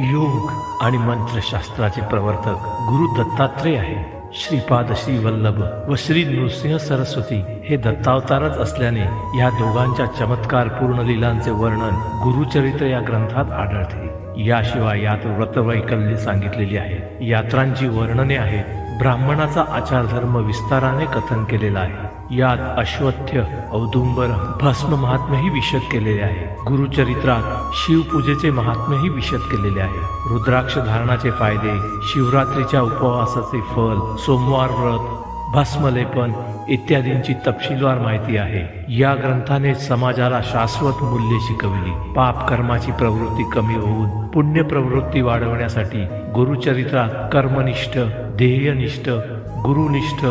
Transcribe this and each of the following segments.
योग आणि मंत्रशास्त्राचे प्रवर्तक गुरु दत्तात्रेय आहे. श्रीपाद श्री वल्लभ व श्री नृसिंह सरस्वती हे दत्तावतारच असल्याने या दोघांच्या चमत्कारपूर्ण लीलांचे वर्णन गुरुचरित्र या ग्रंथात आढळते. याशिवाय यात व्रतवैकल्य सांगितलेली आहे. यात्रांची वर्णने आहेत. ब्राह्मणाचा आचारधर्म विस्ताराने कथन केलेला आहे. यात अश्वथ्य औदुंबर भस्म महात्म्यही विशद केलेले आहे. गुरुचरित्रात शिवपूजेचे महात्म्यही विशद केलेले आहे. रुद्राक्ष धारणाचे फायदे शिवरात्रीच्या उपवासाचे फल सोमवार व्रत भस्मलेपन इत्यादींची तपशीलवार माहिती आहे. या ग्रंथाने समाजाला शाश्वत मूल्ये शिकवली. पाप कर्माची प्रवृत्ती कमी होऊन पुण्य प्रवृत्ती वाढवण्यासाठी गुरुचरित्रात कर्मनिष्ठ ध्येयनिष्ठ गुरुनिष्ठ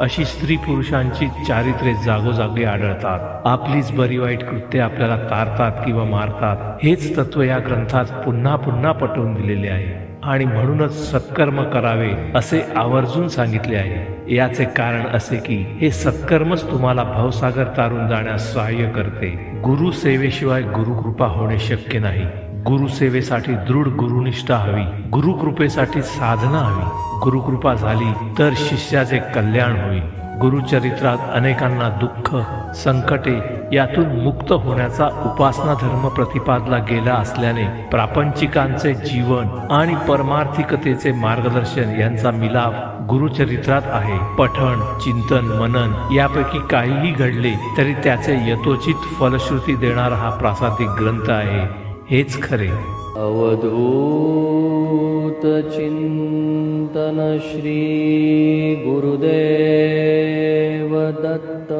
अशी स्त्री पुरुषांची चारित्र्ये जागोजागी आढळतात. आपलीच बरी वाईट कृत्ये आपल्याला तारतात किंवा मारतात. हेच तत्व या ग्रंथात पुन्हा पुन्हा पटवून दिलेले आहे. आणि म्हणूनच सत्कर्म करावे असे आवर्जून सांगितले आहे. याचे कारण असे की हे सत्कर्मच तुम्हाला भवसागर तारून जाण्यास सहाय्य करते. गुरु सेवेशिवाय गुरुकृपा होणे शक्य नाही. गुरुसेवेसाठी दृढ गुरुनिष्ठा हवी. गुरुकृपेसाठी साधना हवी. गुरुकृपा झाली तर शिष्याचे कल्याण होईल. गुरुचरित्रात अनेकांना दुःख संकटे यातून मुक्त होण्याचा उपासना धर्म प्रतिपादला गेला असल्याने प्रापंचिकांचे जीवन आणि परमार्थिकतेचे मार्गदर्शन यांचा मिलाप गुरुचरित्रात आहे. पठण चिंतन मनन यापैकी काहीही घडले तरी त्याचे यथोचित फलश्रुती देणारा हा प्रासादिक ग्रंथ आहे. हेच खरे. अवधूत चिंतन श्री गुरुदेव. दत्त